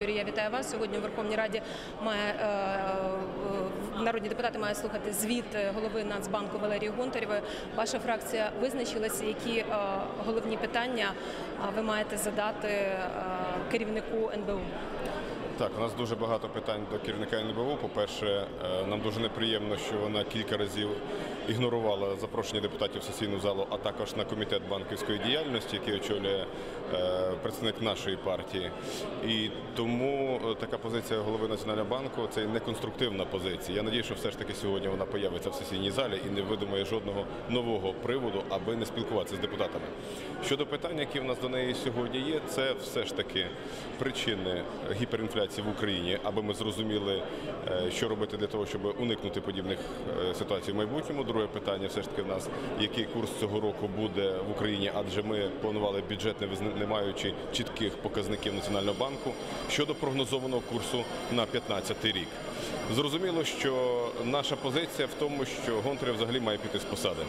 Я вітаю вас. Сьогодні у Верховній Раді має е, е, народні депутати мають слухати звіт голови Нацбанку Валерії Гонтарєвої. Ваша фракція визначилася, які е, головні питання е, ви маєте задати е, керівнику НБУ. Так, у нас дуже багато питань до керівника НБУ. По-перше, е, нам дуже неприємно, що вона кілька разів ігнорувала запрошення депутатів в сесійну залу, а також на комітет банківської діяльності, який очолює е, представник нашої партії. І тому е, така позиція голови Національного банку це неконструктивна позиція. Я надію, що все ж таки сьогодні вона появиться в сесійній залі і не видумає жодного нового приводу, аби не спілкуватися з депутатами. Щодо питань, які в нас до неї сьогодні є, це все ж таки причини гіперінфляції в Україні, аби ми зрозуміли, е, що робити для того, щоб уникнути подібних е, ситуацій в майбутньому. Друге питання, все ж таки, в нас який курс цього року буде в Україні, адже ми планували бюджет, не маючи чітких показників Національного банку щодо прогнозованого курсу на 2015 рік. Зрозуміло, що наша позиція в тому, що Гонтарєв взагалі має піти з посади.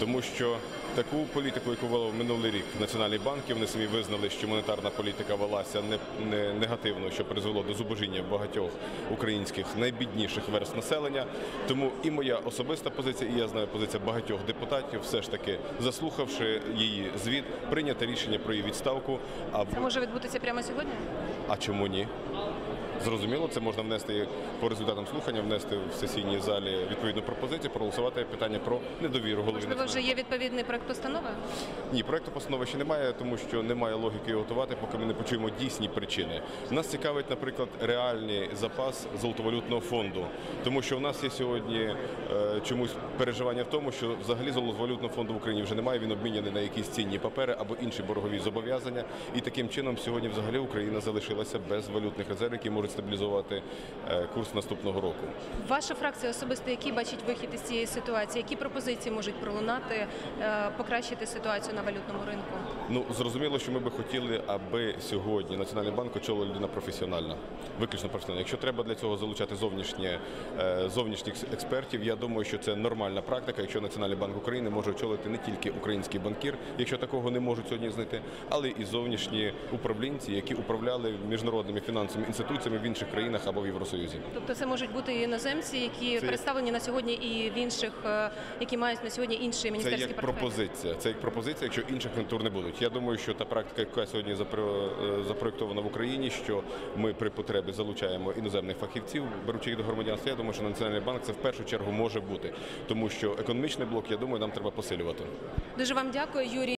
Тому що таку політику, яку вели в минулий рік Національний банк, і вони самі визнали, що монетарна політика велася не, не негативно, що призвело до зубожіння багатьох українських найбідніших верст населення. Тому і моя особиста позиція, і я знаю позиція багатьох депутатів, все ж таки, заслухавши її звіт, прийняти рішення про її відставку. А Це може відбутися прямо сьогодні? а чому ні? Зрозуміло, це можна внести по результатам слухання, внести в сесійній залі відповідну пропозицію, проголосувати питання про недовіру голові. Можливо, вже є відповідний проект постанови? ні, проекту постанови ще немає, тому що немає логіки його готувати, поки ми не почуємо дійсні причини. Нас цікавить, наприклад, реальний запас золотовалютного фонду, тому що у нас є сьогодні е, чомусь переживання в тому, що взагалі золотовалютного фонду в Україні вже немає. Він обміняний на якісь цінні папери або інші боргові зобов'язання. І таким чином сьогодні взагалі Україна залишилася без валютних резервів, які можуть стабілізувати е, курс наступного року. Ваша фракція особисто який бачить вихід із цієї ситуації? Які пропозиції можуть пролунати, е, покращити ситуацію на валютному ринку? Ну зрозуміло, що ми би хотіли, аби сьогодні Національний банк очолила людина професіональна, виключно професіональна. Якщо треба для цього залучати зовнішнє е, зовнішніх експертів, я думаю, що це нормальна практика. Якщо Національний банк України може очолити не тільки український банкір, якщо такого не можуть сьогодні знайти, але і зовнішні управлінці, які управляли міжнародними фінансовими інституціями в інших країнах або в Євросоюзі. Тобто це можуть бути і іноземці, які Це- представлені на сьогодні, і в інших, е, які мають на сьогодні інші Це як портфелі. пропозиція. Це як пропозиція, якщо інших контур не будуть. Я думаю, що та практика, яка сьогодні е, запроєктована в Україні, що ми при потребі залучаємо іноземних фахівців, беручи їх до громадянства. Я думаю, що Національний банк це в першу чергу може бути, тому що економічний блок, я думаю, нам треба посилювати. Дуже вам дякую, Юрій.